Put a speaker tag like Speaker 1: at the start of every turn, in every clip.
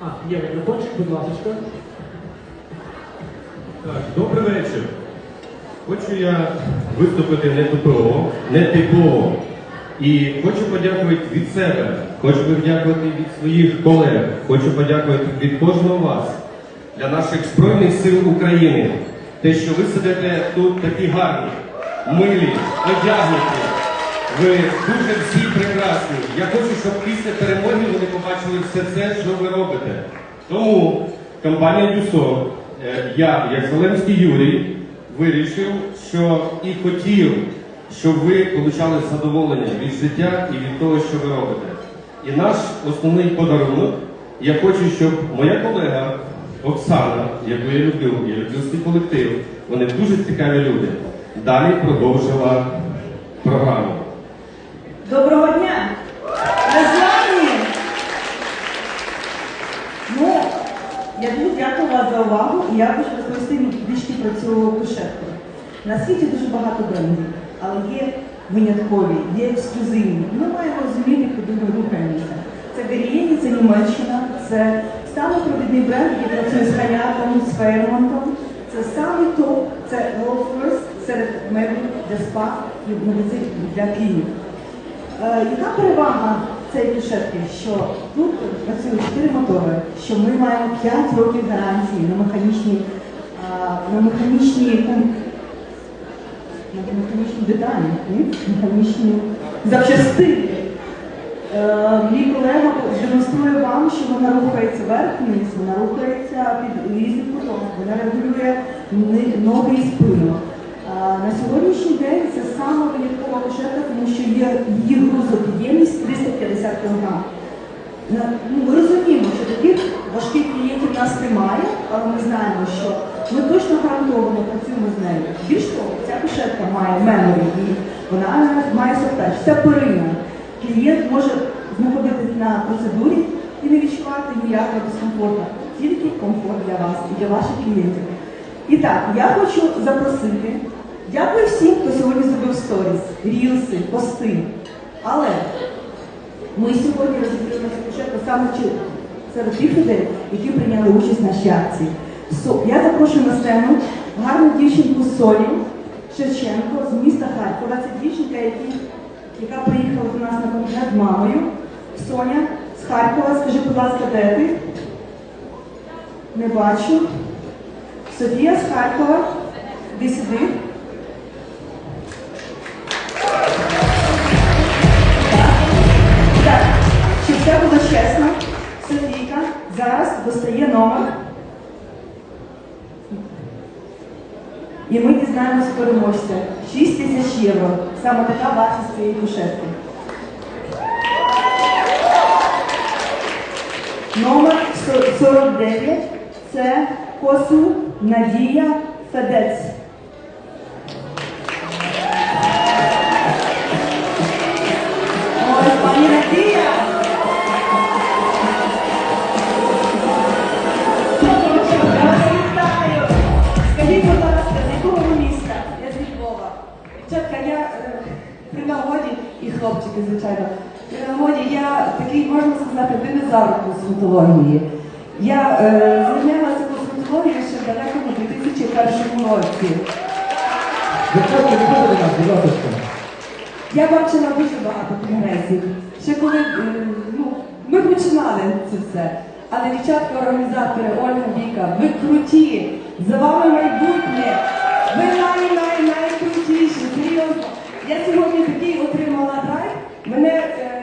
Speaker 1: А, є мікрофончик, будь ласка.
Speaker 2: Так, добрий вечір. Хочу я виступити не типово, не типово. І хочу подякувати від себе, хочу подякувати від своїх колег, хочу подякувати від кожного вас для наших Збройних сил України. Те, що ви сидите тут такі гарні, милі, одягнуті. Ви дуже всі прекрасні. Я хочу, щоб після перемоги вони побачили все це, що ви робите. Тому компанія Дюсо, е, я, як Зеленський Юрій, вирішив, що і хотів, щоб ви отримали задоволення від життя і від того, що ви робите. І наш основний подарунок, я хочу, щоб моя колега Оксана, яку я люблю, я люблю свій колектив, вони дуже цікаві люди, далі продовжила програму.
Speaker 3: Доброго дня! З? Ну, я дуже дякую вас за увагу і я хочу розповісти трішки про цю кушетку. На світі дуже багато брендів, але є виняткові, є ексклюзивні. Ми маємо розуміти, куди ми рухаємося. Це Гарієні, це Німеччина, це самий провідний бренд, який працює з Хаятом, з Фейрмонтом. Це самий топ, це World First серед меблів для спа і медицин для клінік. Е, Яка перевага цієї кушетки? Що тут працюють 4 мотори, що ми маємо 5 років гарантії на механічні, а, на механічні, на механічні деталі, ні? механічні запчастини. Е, Мій колега демонструє вам, що вона рухається вверх-вниз, вона рухається під різним кутом, вона регулює ноги і спину. На сьогоднішній день це саме виняткова кушетка, тому що є її грузопідємність 350 кг. Ми розуміємо, що таких важких клієнтів нас немає, але ми знаємо, що ми точно гарантовано працюємо з нею. Більш того, ця кушетка має меморі вона має софтач. Це перина. Клієнт може знаходитись на процедурі і не відчувати ніякого дискомфорту, тільки комфорт для вас і для ваших клієнтів. І так, я хочу запросити. Дякую всім, хто сьогодні зробив сторіс, рілси, пости. Але ми сьогодні розіграємо спочатку саме серед тих людей, які прийняли участь в нашій акції. Я запрошую на сцену гарну дівчинку Солі Шевченко з міста Харкова. Це дівчинка, яка приїхала до нас на концерт мамою. Соня з Харкова, скажи, будь ласка, де ти? Не бачу. Софія з Харкова. Іди сюди. Зараз достає номер. І ми дізнаємося переможця. 6 тисяч євро. Саме така вартість цієї кушетки. Номер 49 це Косу Надія Федець. І звичайно, при я такий, можна сказати, динозавр косметології. Я е, зайнялася косметологією ще в далекому 2001 році.
Speaker 1: Дівчатки, виходьте до нас, будь ласка.
Speaker 3: Я бачила дуже багато конгресів. Ще коли е, ну, ми починали це все. Але дівчатка-організатори Ольга Віка, ви круті, за вами майбутнє. Ви най най найкрутіші, серйозно. Я сьогодні такий отримала драйв. Мене е,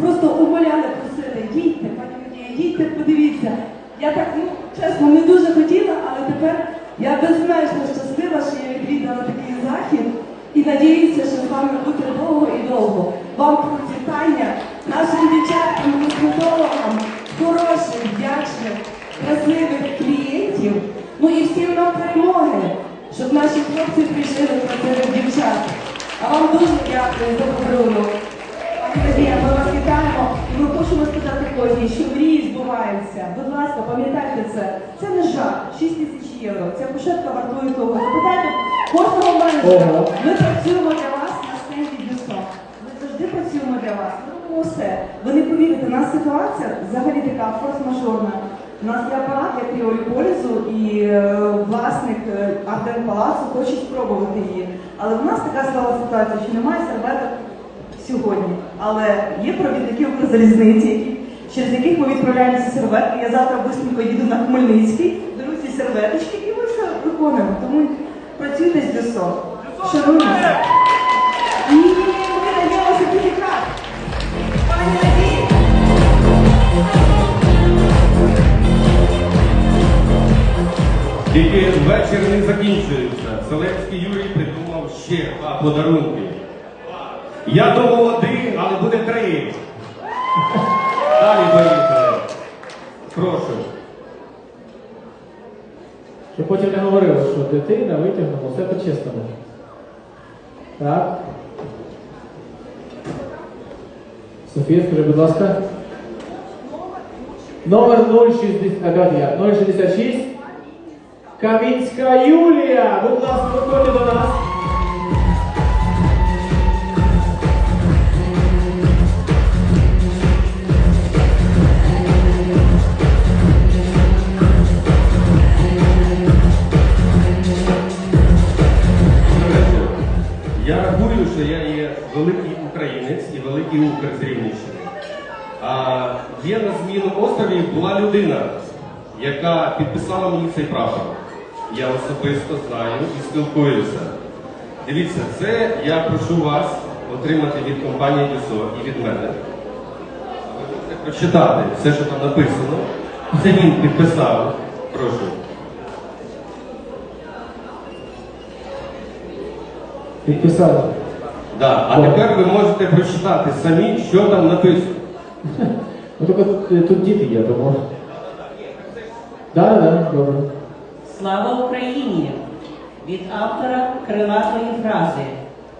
Speaker 3: просто умоляли, просили, їдьте, пані Надія, їдьте, подивіться. Я так, ну, чесно, не дуже хотіла, але тепер я безмежно щаслива, що я відвідала такий захід. І надіюся, що з вами буде довго і довго. Вам процвітання, нашим дівчаткам, косметологам, хороших, вдячних, красивих клієнтів. Ну і всім нам перемоги, щоб наші хлопці прийшли до красивих дівчат. А вам дуже дякую за подарунок. Пані ми вас вітаємо і ми хочемо сказати кожній, що мрії збуваються. Будь ласка, пам'ятайте це. Це не жах, 6 тисяч євро. Ця кушетка вартує того. Запитайте кожного менеджера. Ми працюємо для вас на стенді Дюсо. Ми завжди працюємо для вас. Ми робимо все все. Ви не повірите, у нас ситуація взагалі така форс-мажорна. У нас є апарат для кріоліполізу, і е, власник е, Арден Палацу хоче спробувати її. Але в нас така стала ситуація, що немає серветок сьогодні. Але є провідники Укрзалізниці, через яких ми відправляємо ці серветки. Я завтра быстренько їду на Хмельницький, беру ці серветочки і ми все виконуємо. Тому працюйте з ДСО. Шануймося.
Speaker 2: Тільки вечір не закінчується. Зеленський Юрій придумав ще два подарунки. Я думав один, але буде три. Далі поїхали. Прошу.
Speaker 1: Щоб потім не говорили, що дитина витягнула, все по-чесному. Так. Софія, скажи, будь ласка. Номер 060, 066. Камінська Юлія! Будь ласка, виходьте до нас.
Speaker 2: Я рахую, що я є великий українець і великий укр з Рівненщини. А є на зміну острові була людина, яка підписала мені цей прапор. Я особисто знаю і спілкуюся. Дивіться, це я прошу вас отримати від компанії ДЮСО і від мене. Ви можете прочитати все, що там написано. Це він підписав. Прошу.
Speaker 1: Підписали.
Speaker 2: Да. А тепер ви можете прочитати самі, що там написано.
Speaker 1: Ну тільки тут, тут діти є, тому. Так, так, добре.
Speaker 4: Слава Україні! Від автора крилатої фрази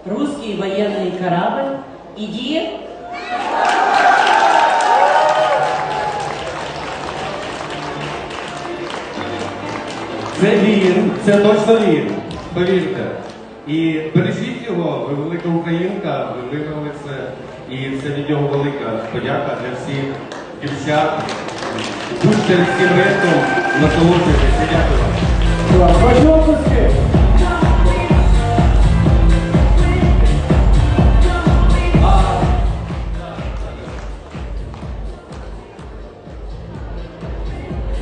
Speaker 4: Руський воєнний корабль іди
Speaker 2: Це він, це точно він. Повірте. І бережіть його, ви велика українка, ви виграли це. І це від нього велика подяка для всіх дівчат. Будьте всім ритмом, насолоджуйтеся. Дякую вам.
Speaker 1: Клас. Ваші оплески.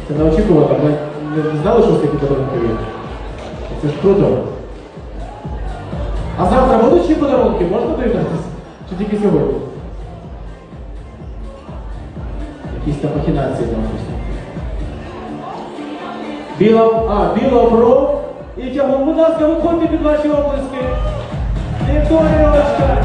Speaker 1: Це неочікувано. Ми не знали, що ось такі подарунки є. Це ж круто. А завтра будуть ще подарунки? Можна доєднатися? Чи тільки сьогодні? Якісь там махінації там щось. Біла, а, біла бров і тягом. Будь ласка, виходьте під ваші облиски. Вікторія Очка.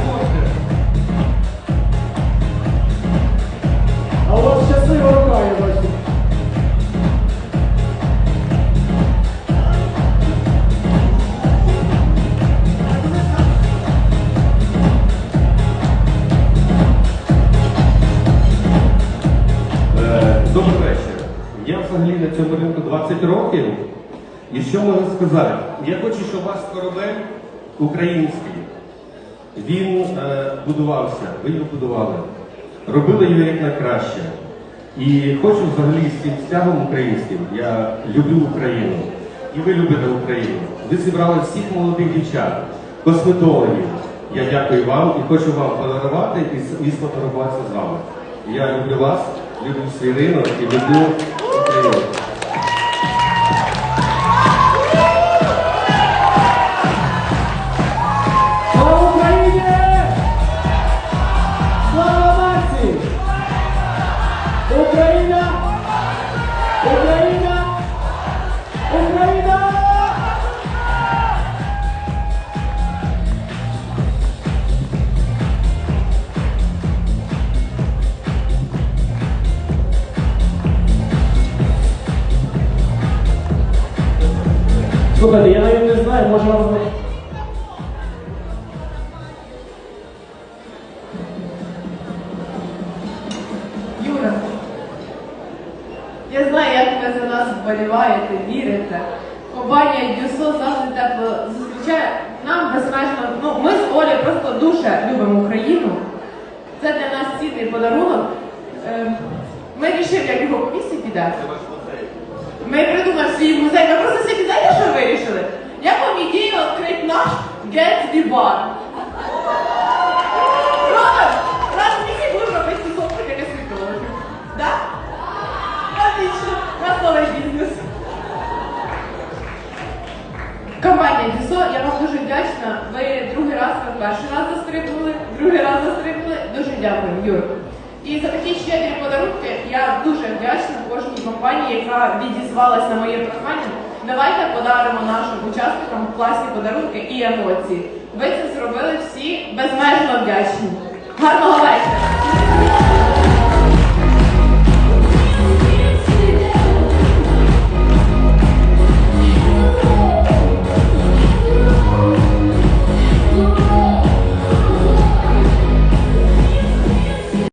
Speaker 2: Що можу сказати? Я хочу, щоб ваш корабель український, він е, будувався, ви його будували, робили його як найкраще. І хочу взагалі з цим стягом українським, я люблю Україну. І ви любите Україну. Ви зібрали всіх молодих дівчат, косметологів. Я дякую вам і хочу вам подарувати і, і сфотографуватися з вами. Я люблю вас, люблю свій ринок і люблю Україну.
Speaker 1: Може вам
Speaker 5: Юра, я знаю, як ви за нас вболіваєте, вірите. Компанія Дюсо завжди тепло зустрічає. Нам безмежно, ну ми з Олею просто дуже любимо Україну. Це для нас цінний подарунок. Ем, Ми вирішили, як його в місті піде. Ми придумали свій музей. Ми просто собі знаєте, що вирішили? Я вам ідею відкрити наш Gatsby бар. Правда? Раз в місяць будемо робити тусовку для косметологів. Да? Отлично. Нас новий бізнес. Компанія Дісо, я вам дуже вдячна. Ви другий раз, ви перший раз застрибнули, другий раз застрибнули. Дуже дякую, Юр. І за такі щедрі подарунки я дуже вдячна кожній компанії, яка відізвалась на моє прохання. Давайте подаримо нашим учасникам класні подарунки і емоції. Ви це зробили всі безмежно вдячні. Гарного вечора!